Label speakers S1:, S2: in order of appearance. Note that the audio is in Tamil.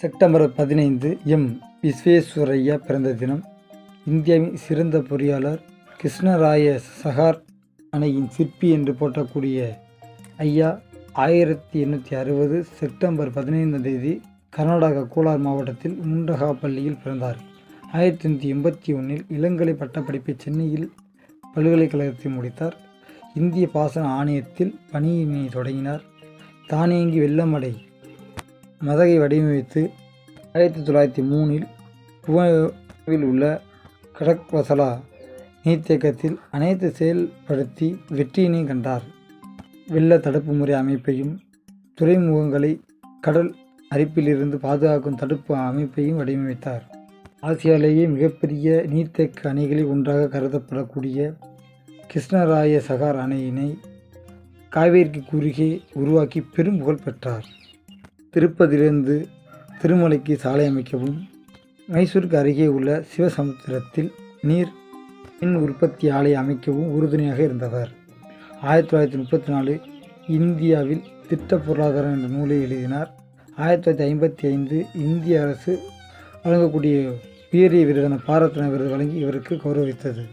S1: செப்டம்பர் பதினைந்து எம். விஸ்வேஸ்வரய்யா பிறந்த தினம். இந்தியாவின் சிறந்த பொறியாளர் கிருஷ்ணராய சஹார் அணையின் சிற்பி என்று போற்றக்கூடிய ஐயா ஆயிரத்தி எண்ணூற்றி அறுபது செப்டம்பர் பதினைந்தாம் தேதி கர்நாடகா கோலார் மாவட்டத்தில் முண்டகா பள்ளியில் பிறந்தார். ஆயிரத்தி எண்ணூற்றி எண்பத்தி ஒன்றில் இளங்கலை பட்டப்படிப்பை சென்னையில் பல்கலைக்கழகத்தில் முடித்தார். இந்திய பாசன ஆணையத்தில் பணியினை தொடங்கினார். தானியங்கி வெள்ளமடை மதகை வடிவமைத்து ஆயிரத்தி தொள்ளாயிரத்தி மூணில் புவனில் உள்ள கடக் வசலா நீர்த்தேக்கத்தில் அனைத்து செயல்படுத்தி வெற்றியினை கண்டார். வெள்ள தடுப்பு முறை அமைப்பையும் துறைமுகங்களை கடல் அரிப்பிலிருந்து பாதுகாக்கும் தடுப்பு அமைப்பையும் வடிவமைத்தார். ஆசியாவிலேயே மிகப்பெரிய நீர்த்தேக்க அணைகளில் ஒன்றாக கருதப்படக்கூடிய கிருஷ்ணராய சகார் அணையினை காவேரிக்கு குறுகே உருவாக்கி பெரும் புகழ் பெற்றார். திருப்பதியிலிருந்து திருமலைக்கு சாலை அமைக்கவும். மைசூருக்கு அருகே உள்ள சிவசமுத்திரத்தில் நீர் மின் உற்பத்தி ஆலை அமைக்கவும் உறுதுணையாக இருந்தவர். ஆயிரத்தி தொள்ளாயிரத்தி முப்பத்தி நாலு இந்தியாவில் திட்ட பொருளாதாரம் என்ற நூலை எழுதினார். ஆயிரத்தி தொள்ளாயிரத்தி ஐம்பத்தி ஐந்து இந்திய அரசு வழங்கக்கூடிய உயரிய விருதான பாரத் விருது வழங்கி இவருக்கு கௌரவித்தது.